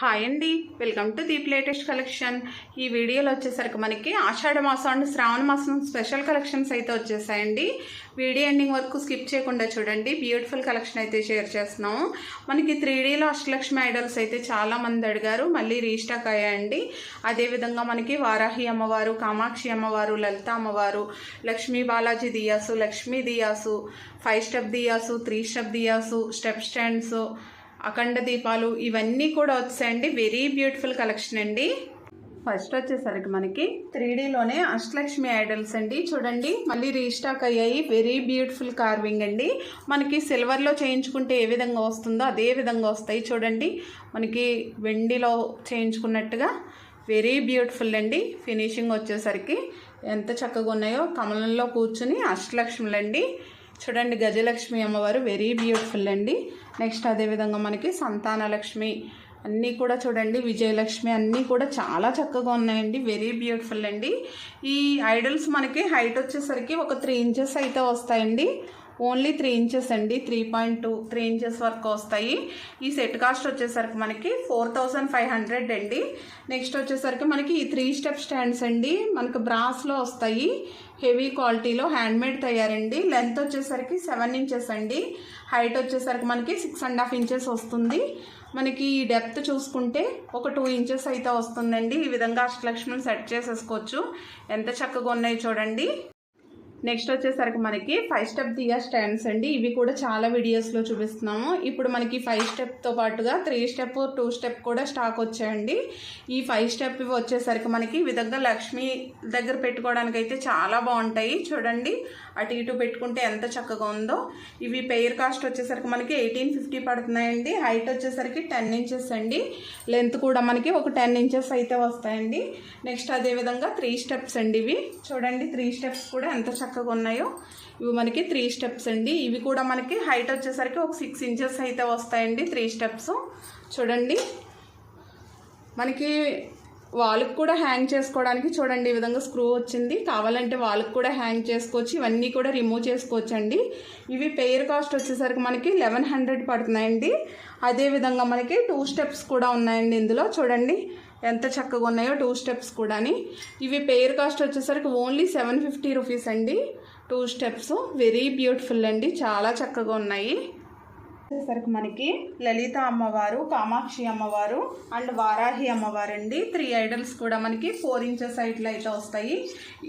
Hi అండి. Welcome to Deep latest collection ఈ వీడియోలో వచ్చేసరికి మనకి ఆషాఢ మాసం అండ్ శ్రావణ మాసం స్పెషల్ కలెక్షన్స్ అయితే వచ్చేసాయండి. వీడియో ఎండింగ్ వరకు స్కిప్ చేయకుండా చూడండి. బ్యూటిఫుల్ కలెక్షన్ అయితే షేర్ చేస్తున్నాము. మనకి త్రీ డీలో అష్టలక్ష్మి ఐడల్స్ అయితే చాలా మంది అడిగారు. మళ్ళీ రీస్టాక్ అయ్యాయండి. అదేవిధంగా మనకి వారాహి అమ్మవారు కామాక్షి అమ్మవారు లలిత అమ్మవారు Lakshmi Balaji diyas Lakshmi diyas five step diyas three step diyas step stands అఖండ దీపాలు ఇవన్నీ కూడా వచ్చాయండి. వెరీ బ్యూటిఫుల్ కలెక్షన్ అండి. ఫస్ట్ వచ్చేసరికి మనకి త్రీ డీలోనే అష్టలక్ష్మి ఐడల్స్ అండి. చూడండి మళ్ళీ రీస్టాక్ అయ్యాయి. వెరీ బ్యూటిఫుల్ కార్వింగ్ అండి. మనకి సిల్వర్లో చేయించుకుంటే ఏ విధంగా వస్తుందో అదే విధంగా వస్తాయి చూడండి. మనకి వెండిలో చేయించుకున్నట్టుగా వెరీ బ్యూటిఫుల్ అండి. ఫినిషింగ్ వచ్చేసరికి ఎంత చక్కగా ఉన్నాయో కమలంలో కూర్చుని అష్టలక్ష్ములండి. చూడండి గజలక్ష్మి అమ్మవారు వెరీ బ్యూటిఫుల్ అండి. నెక్స్ట్ అదేవిధంగా మనకి సంతానలక్ష్మి అన్నీ కూడా చూడండి విజయలక్ష్మి అన్నీ కూడా చాలా చక్కగా ఉన్నాయండి వెరీ బ్యూటిఫుల్ అండి. ఈ ఐడల్స్ మనకి హైట్ వచ్చేసరికి ఒక త్రీ ఇంచెస్ అయితే వస్తాయండి. ఓన్లీ త్రీ ఇంచెస్ అండి. Three point two three inches వరకు వస్తాయి. ఈ సెట్ కాస్ట్ వచ్చేసరికి మనకి ఫోర్ థౌజండ్ ఫైవ్ హండ్రెడ్ అండి. నెక్స్ట్ వచ్చేసరికి మనకి ఈ త్రీ స్టెప్ స్టాండ్స్ అండి. మనకు బ్రాస్లో వస్తాయి. హెవీ క్వాలిటీలో హ్యాండ్మేడ్ తయారండి. లెంత్ వచ్చేసరికి సెవెన్ ఇంచెస్ అండి. హైట్ వచ్చేసరికి మనకి సిక్స్ అండ్ హాఫ్ ఇంచెస్ వస్తుంది. మనకి ఈ డెప్త్ చూసుకుంటే ఒక టూ ఇంచెస్ అయితే వస్తుందండి. ఈ విధంగా అష్టలక్ష్మిని సెట్ చేసేసుకోవచ్చు. ఎంత చక్కగా ఉన్నాయి చూడండి. నెక్స్ట్ వచ్చేసరికి మనకి ఫైవ్ స్టెప్ దియా స్టాండ్స్ అండి. ఇవి కూడా చాలా వీడియోస్లో చూపిస్తున్నాము. ఇప్పుడు మనకి ఫైవ్ స్టెప్తో పాటుగా త్రీ స్టెప్ టూ స్టెప్ కూడా స్టాక్ వచ్చాయండి. ఈ ఫైవ్ స్టెప్ ఇవి వచ్చేసరికి మనకి ఈ విధంగా లక్ష్మి దగ్గర పెట్టుకోవడానికి అయితే చాలా బాగుంటాయి. చూడండి అటు ఇటు పెట్టుకుంటే ఎంత చక్కగా ఉందో. ఇవి పెయిర్ కాస్ట్ వచ్చేసరికి మనకి ఎయిటీన్ ఫిఫ్టీ పడుతున్నాయండి. హైట్ వచ్చేసరికి టెన్ ఇంచెస్ అండి. లెంత్ కూడా మనకి ఒక టెన్ ఇంచెస్ అయితే వస్తాయండి. నెక్స్ట్ అదేవిధంగా త్రీ స్టెప్స్ అండి ఇవి. చూడండి త్రీ స్టెప్స్ కూడా ఎంత చక్కగా ఉన్నాయో. ఇవి మనకి త్రీ స్టెప్స్ అండి. ఇవి కూడా మనకి హైట్ వచ్చేసరికి ఒక సిక్స్ ఇంచెస్ అయితే వస్తాయండి త్రీ స్టెప్స్ చూడండి. మనకి వాళ్ళకి కూడా హ్యాంగ్ చేసుకోవడానికి చూడండి ఈ విధంగా స్క్రూ వచ్చింది. కావాలంటే వాళ్ళకి కూడా హ్యాంగ్ చేసుకోవచ్చు. ఇవన్నీ కూడా రిమూవ్ చేసుకోవచ్చు అండి ఇవి పెయిర్ కాస్ట్ వచ్చేసరికి మనకి లెవెన్ హండ్రెడ్ పడుతున్నాయండి. అదేవిధంగా మనకి టూ స్టెప్స్ కూడా ఉన్నాయండి ఇందులో. చూడండి. ఎంత చక్కగా ఉన్నాయో టూ స్టెప్స్ కూడాని. ఇవి పేర్ కాస్ట్ వచ్చేసరికి ఓన్లీ సెవెన్ ఫిఫ్టీ రూపీస్ అండి. టూ స్టెప్స్ వెరీ బ్యూటిఫుల్ అండి. చాలా చక్కగా ఉన్నాయి. వచ్చేసరికి మనకి లలిత అమ్మవారు కామాక్షి అమ్మవారు అండ్ వారాహి అమ్మవారు అండి త్రీ ఐడల్స్ కూడా మనకి ఫోర్ ఇంచెస్ హైట్లో అయితే వస్తాయి.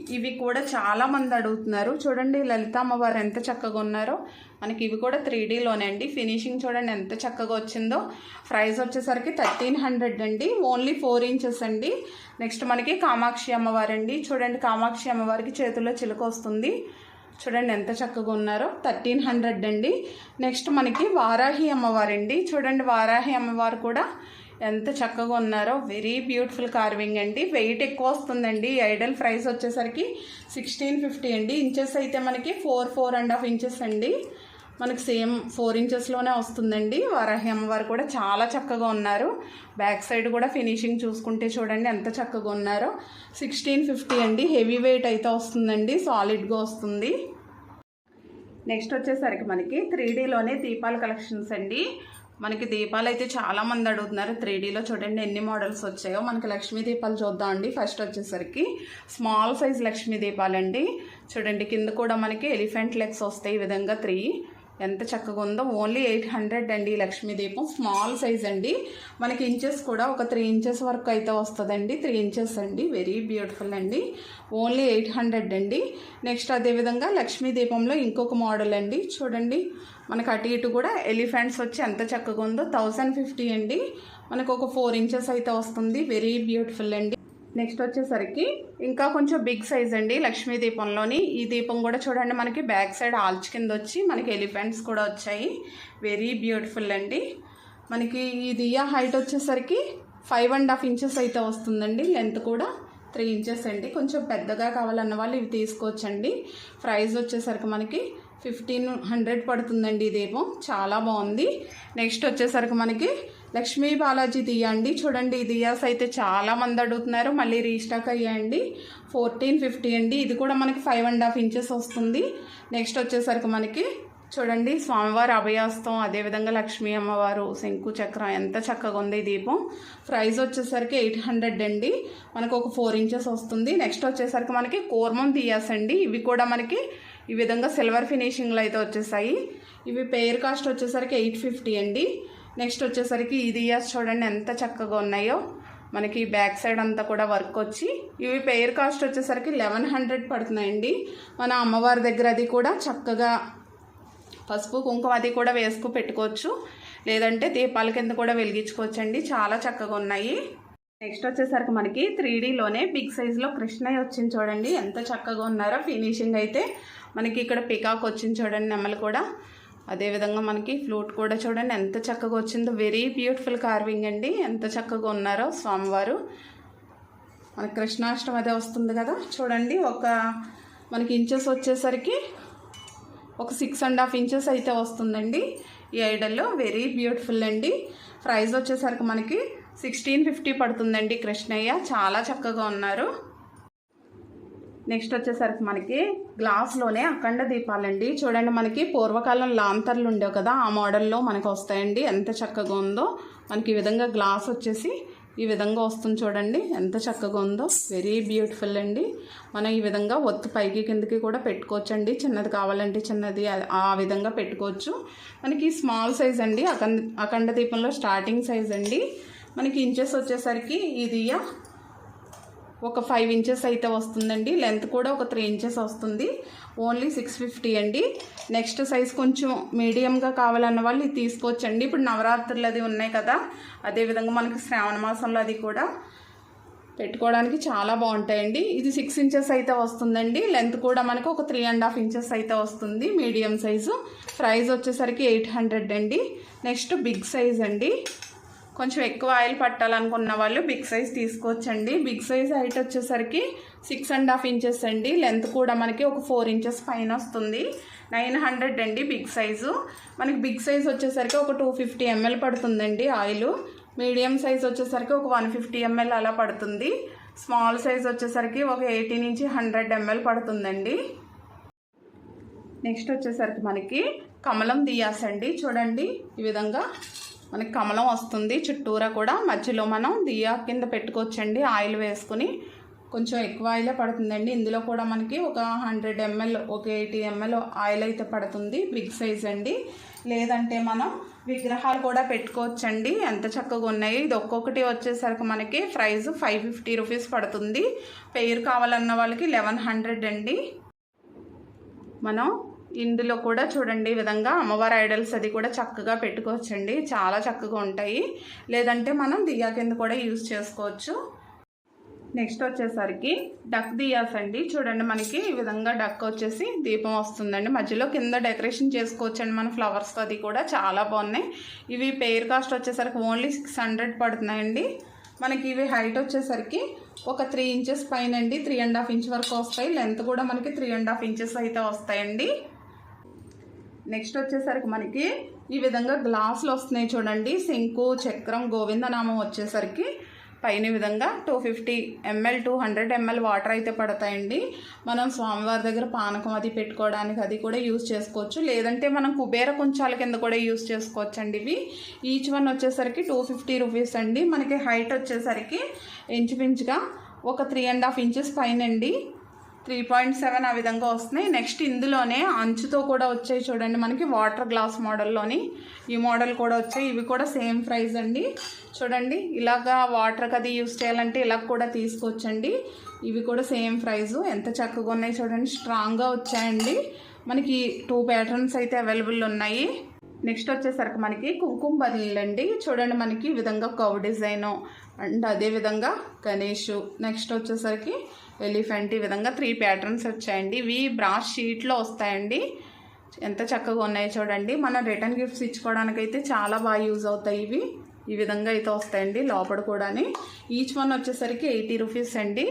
ఇవి కూడా చాలా మంది అడుగుతున్నారు. చూడండి లలిత అమ్మవారు ఎంత చక్కగా ఉన్నారో. మనకి ఇవి కూడా త్రీ డీలోనే అండి. ఫినిషింగ్ చూడండి ఎంత చక్కగా వచ్చిందో. ప్రైస్ వచ్చేసరికి థర్టీన్ హండ్రెడ్ అండి. ఓన్లీ ఫోర్ ఇంచెస్ అండి. నెక్స్ట్ మనకి కామాక్షి అమ్మవారు అండి చూడండి కామాక్షి అమ్మవారికి చేతుల్లో చిలుక వస్తుంది. చూడండి ఎంత చక్కగా ఉన్నారో. థర్టీన్ హండ్రెడ్ అండి. నెక్స్ట్ మనకి వారాహి అమ్మవారండి. చూడండి వారాహి అమ్మవారు కూడా ఎంత చక్కగా ఉన్నారో. వెరీ బ్యూటిఫుల్ కార్వింగ్ అండి. వెయిట్ ఎక్కువ వస్తుందండి. ఐడల్ ప్రైస్ వచ్చేసరికి సిక్స్టీన్ ఫిఫ్టీ అండి. ఇంచెస్ అయితే మనకి four four and half inches అండి. మనకు సేమ్ ఫోర్ ఇంచెస్లోనే వస్తుందండి. వారాహి అమ్మవారు కూడా చాలా చక్కగా ఉన్నారు. బ్యాక్ సైడ్ కూడా ఫినిషింగ్ చూసుకుంటే చూడండి ఎంత చక్కగా ఉన్నారో. సిక్స్టీన్ ఫిఫ్టీ అండి. హెవీ వెయిట్ అయితే వస్తుందండి. సాలిడ్గా వస్తుంది. నెక్స్ట్ వచ్చేసరికి మనకి త్రీ డీలోనే దీపాల కలెక్షన్స్ అండి. మనకి దీపాలు అయితే చాలా మంది అడుగుతున్నారు. త్రీ డీలో చూడండి ఎన్ని మోడల్స్ వచ్చాయో. మనకి లక్ష్మీ దీపాలు చూద్దాం అండి. ఫస్ట్ వచ్చేసరికి స్మాల్ సైజ్ లక్ష్మీ దీపాలండి. చూడండి కింద కూడా మనకి ఎలిఫెంట్ లెగ్స్ వస్తాయి ఈ విధంగా త్రీ. ఎంత చక్కగా ఉందో. ఓన్లీ ఎయిట్ హండ్రెడ్ అండి లక్ష్మీ దీపం. స్మాల్ సైజ్ అండి. మనకి ఇంచెస్ కూడా ఒక త్రీ ఇంచెస్ వరకు అయితే వస్తుందండి. త్రీ ఇంచెస్ అండి. వెరీ బ్యూటిఫుల్ అండి. ఓన్లీ ఎయిట్ హండ్రెడ్ అండి. నెక్స్ట్ అదేవిధంగా లక్ష్మీ దీపంలో ఇంకొక మోడల్ అండి. చూడండి. మనకు అటు ఇటు కూడా ఎలిఫెంట్స్ వచ్చి ఎంత చక్కగా ఉందో. థౌజండ్ ఫిఫ్టీ అండి. మనకు ఒక ఫోర్ ఇంచెస్ అయితే వస్తుంది. వెరీ బ్యూటిఫుల్ అండి. నెక్స్ట్ వచ్చేసరికి ఇంకా కొంచెం బిగ్ సైజ్ అండి లక్ష్మీ దీపంలోని. ఈ దీపం కూడా చూడండి మనకి బ్యాక్ సైడ్ ఆల్చ్ కింద వచ్చి మనకి ఎలిఫెంట్స్ కూడా వచ్చాయి. వెరీ బ్యూటిఫుల్ అండి. మనకి ఈ దియా హైట్ వచ్చేసరికి ఫైవ్ అండ్ హాఫ్ ఇంచెస్ అయితే వస్తుందండి. లెంత్ కూడా త్రీ ఇంచెస్ అండి. కొంచెం పెద్దగా కావాలన్న వాళ్ళు ఇవి తీసుకోవచ్చండి. ప్రైస్ వచ్చేసరికి మనకి ఫిఫ్టీన్ హండ్రెడ్ పడుతుందండి ఈ దీపం. చాలా బాగుంది. నెక్స్ట్ వచ్చేసరికి మనకి లక్ష్మీ బాలాజీ దియా అండి చూడండి ఈ దియాస్ అయితే చాలా మంది అడుగుతున్నారు. మళ్ళీ రీస్టాక్ అయ్యాయండి ఫోర్టీన్ ఫిఫ్టీ అండి. ఇది కూడా మనకి ఫైవ్ అండ్ హాఫ్ ఇంచెస్ వస్తుంది. నెక్స్ట్ వచ్చేసరికి మనకి చూడండి స్వామివారి అభయాస్తం అదేవిధంగా లక్ష్మీ అమ్మవారు శంకు చక్రం ఎంత చక్కగా ఉంది ఈ దీపం. ప్రైస్ వచ్చేసరికి ఎయిట్ హండ్రెడ్ అండి. మనకు ఒక ఫోర్ ఇంచెస్ వస్తుంది. నెక్స్ట్ వచ్చేసరికి మనకి కోర్మం దియాస్ అండి. ఇవి కూడా మనకి ఈ విధంగా సిల్వర్ ఫినిషింగ్లో అయితే వచ్చేసాయి. ఇవి పేర్ కాస్ట్ వచ్చేసరికి ఎయిట్ ఫిఫ్టీ అండి. నెక్స్ట్ వచ్చేసరికి ఇది ఇయర్స్ చూడండి ఎంత చక్కగా ఉన్నాయో. మనకి బ్యాక్ సైడ్ అంతా కూడా వర్క్ వచ్చి ఇవి పేర్ కాస్ట్ వచ్చేసరికి లెవెన్ హండ్రెడ్ పడుతున్నాయండి. మన అమ్మవారి దగ్గర అది కూడా చక్కగా పసుపు కుంకుమ అది కూడా వేసుకు పెట్టుకోవచ్చు. లేదంటే దీపాల కింద కూడా వెలిగించుకోవచ్చండి. చాలా చక్కగా ఉన్నాయి. నెక్స్ట్ వచ్చేసరికి మనకి త్రీ డీలోనే బిగ్ సైజులో కృష్ణయ్య వచ్చింది చూడండి. ఎంత చక్కగా ఉన్నారో ఫినిషింగ్ అయితే. మనకి ఇక్కడ పికాక్ వచ్చింది చూడండి నెమ్మలు కూడా. అదేవిధంగా మనకి ఫ్లూట్ కూడా చూడండి ఎంత చక్కగా వచ్చిందో. వెరీ బ్యూటిఫుల్ కార్వింగ్ అండి. ఎంత చక్కగా ఉన్నారో స్వామివారు. మనకి కృష్ణాష్టమి అదే వస్తుంది కదా. చూడండి ఒక మనకి ఇంచెస్ వచ్చేసరికి ఒక సిక్స్ అండ్ హాఫ్ ఇంచెస్ అయితే వస్తుందండి ఈ ఐడల్లో. వెరీ బ్యూటిఫుల్ అండి. ప్రైస్ వచ్చేసరికి మనకి సిక్స్టీన్ ఫిఫ్టీ పడుతుందండి కృష్ణయ్య. చాలా చక్కగా ఉన్నారు. నెక్స్ట్ వచ్చేసరికి మనకి గ్లాస్లోనే అఖండ దీపాలండి. చూడండి మనకి పూర్వకాలం లాంతర్లు ఉండేవి కదా ఆ మోడల్లో మనకు వస్తాయండి. ఎంత చక్కగా ఉందో మనకి ఈ విధంగా గ్లాస్ వచ్చేసి ఈ విధంగా వస్తుంది చూడండి. ఎంత చక్కగా ఉందో వెరీ బ్యూటిఫుల్ అండి. మనం ఈ విధంగా ఒత్తు పైకి కిందకి కూడా పెట్టుకోవచ్చు అండి చిన్నది కావాలంటే చిన్నది ఆ- ఆ విధంగా పెట్టుకోవచ్చు. మనకి స్మాల్ సైజ్ అండి. అఖండ అఖండ దీపంలో స్టార్టింగ్ సైజ్ అండి. మనకి ఇంచెస్ వచ్చేసరికి ఇది ఒక ఫైవ్ ఇంచెస్ అయితే వస్తుందండి. లెంత్ కూడా ఒక త్రీ ఇంచెస్ వస్తుంది. ఓన్లీ సిక్స్ ఫిఫ్టీ అండి. నెక్స్ట్ సైజ్ కొంచెం మీడియంగా కావాలన్న వాళ్ళు ఇది తీసుకోవచ్చండి. ఇప్పుడు నవరాత్రులు అది ఉన్నాయి కదా. అదేవిధంగా మనకి శ్రావణ మాసంలో అది కూడా పెట్టుకోవడానికి చాలా బాగుంటాయండి. ఇది సిక్స్ ఇంచెస్ అయితే వస్తుందండి. లెంత్ కూడా మనకు ఒక త్రీ అండ్ హాఫ్ ఇంచెస్ అయితే వస్తుంది. మీడియం సైజు ప్రైస్ వచ్చేసరికి ఎయిట్ హండ్రెడ్ అండి. నెక్స్ట్ బిగ్ సైజ్ అండి. కొంచెం ఎక్కువ ఆయిల్ పట్టాలనుకున్న వాళ్ళు బిగ్ సైజ్ తీసుకోవచ్చండి. బిగ్ సైజ్ హైట్ వచ్చేసరికి సిక్స్ అండ్ హాఫ్ ఇంచెస్ అండి. లెంత్ కూడా మనకి ఒక ఫోర్ ఇంచెస్ పైన వస్తుంది. నైన్ హండ్రెడ్ అండి బిగ్ సైజు. మనకి బిగ్ సైజ్ వచ్చేసరికి ఒక టూ ఫిఫ్టీ ఎంఎల్ పడుతుందండి ఆయిల్. మీడియం సైజ్ వచ్చేసరికి ఒక వన్ ఫిఫ్టీ ఎంఎల్ అలా పడుతుంది. స్మాల్ సైజ్ వచ్చేసరికి ఒక ఎయిటీ నుంచి హండ్రెడ్ ఎంఎల్ పడుతుందండి. నెక్స్ట్ వచ్చేసరికి మనకి కమలం దియాస్ అండి. చూడండి ఈ విధంగా మనకి కమలం వస్తుంది చుట్టూరా కూడా మధ్యలో మనం దియా కింద పెట్టుకోవచ్చండి ఆయిల్ వేసుకుని. కొంచెం ఎక్కువ ఆయిలే పడుతుందండి. ఇందులో కూడా మనకి ఒక హండ్రెడ్ ఎంఎల్ ఒక ఎయిటీ ఎంఎల్ ఆయిల్ అయితే పడుతుంది బిగ్ సైజ్ అండి. లేదంటే మనం విగ్రహాలు కూడా పెట్టుకోవచ్చండి. ఎంత చక్కగా ఉన్నాయి. ఇది ఒక్కొక్కటి వచ్చేసరికి మనకి ప్రైస్ ఫైవ్ ఫిఫ్టీ రూపీస్ పడుతుంది. పెయిర్ కావాలన్న వాళ్ళకి లెవెన్ హండ్రెడ్ అండి. మనం ఇందులో కూడా చూడండి ఈ విధంగా అమ్మవారి ఐడల్స్ అది కూడా చక్కగా పెట్టుకోవచ్చండి. చాలా చక్కగా ఉంటాయి. లేదంటే మనం దియా కింద కూడా యూజ్ చేసుకోవచ్చు. నెక్స్ట్ వచ్చేసరికి డక్ దియాస్ అండి. చూడండి మనకి ఈ విధంగా డక్ వచ్చేసి దీపం వస్తుందండి. మధ్యలో కింద డెకరేషన్ చేసుకోవచ్చండి మన ఫ్లవర్స్ అది కూడా చాలా బాగున్నాయి. ఇవి పెయిర్ కాస్ట్ వచ్చేసరికి ఓన్లీ సిక్స్ హండ్రెడ్ పడుతున్నాయండి. మనకి ఇవి హైట్ వచ్చేసరికి ఒక త్రీ ఇంచెస్ పైన అండి త్రీ అండ్ హాఫ్ ఇంచ్ వరకు వస్తాయి. లెంత్ కూడా మనకి త్రీ అండ్ హాఫ్ ఇంచెస్ అయితే వస్తాయండి. నెక్స్ట్ వచ్చేసరికి మనకి ఈ విధంగా గ్లాసులు వస్తున్నాయి చూడండి. శంకు చక్రం గోవిందనామం వచ్చేసరికి పైన విధంగా two fifty ml two hundred ml water అయితే పడతాయండి. మనం స్వామివారి దగ్గర పానకం అది పెట్టుకోవడానికి అది కూడా యూజ్ చేసుకోవచ్చు. లేదంటే మనం కుబేర కుంచాల కింద కూడా యూజ్ చేసుకోవచ్చు అండి ఇవి. ఈచ్ వన్ వచ్చేసరికి టూ ఫిఫ్టీ రూపీస్ అండి. మనకి హైట్ వచ్చేసరికి ఇంచుమించుగా ఒక త్రీ అండ్ హాఫ్ ఇంచెస్ పైన అండి త్రీ పాయింట్ సెవెన్ ఆ విధంగా వస్తున్నాయి. నెక్స్ట్ ఇందులోనే అంచుతో కూడా వచ్చాయి చూడండి మనకి వాటర్ గ్లాస్ మోడల్లోని. ఈ మోడల్ కూడా వచ్చాయి. ఇవి కూడా సేమ్ ప్రైస్ అండి. చూడండి ఇలాగా వాటర్కి అది యూస్ చేయాలంటే ఇలా కూడా తీసుకోవచ్చండి ఇవి కూడా సేమ్ ప్రైస్. ఎంత చక్కగా ఉన్నాయి చూడండి స్ట్రాంగ్గా వచ్చాయండి. మనకి టూ ప్యాటర్న్స్ అయితే అవైలబుల్ ఉన్నాయి. నెక్స్ట్ వచ్చేసరికి మనకి కుంకుమ బదిలీలు అండి చూడండి మనకి ఈ విధంగా కవ్ డిజైను అండ్ అదే విధంగా గణేష్. నెక్స్ట్ వచ్చేసరికి ఎలిఫెంట్ ఈ విధంగా త్రీ ప్యాటర్న్స్ వచ్చాయండి. ఇవి బ్రాష్ షీట్లో వస్తాయండి. ఎంత చక్కగా ఉన్నాయో చూడండి. మనం రిటర్న్ గిఫ్ట్స్ ఇచ్చుకోవడానికి అయితే చాలా బాగా యూజ్ అవుతాయి ఇవి. ఈ విధంగా అయితే వస్తాయండి లోపల కూడాని. ఈచ్ వన్ వచ్చేసరికి ఎయిటీ రూపీస్ అండి.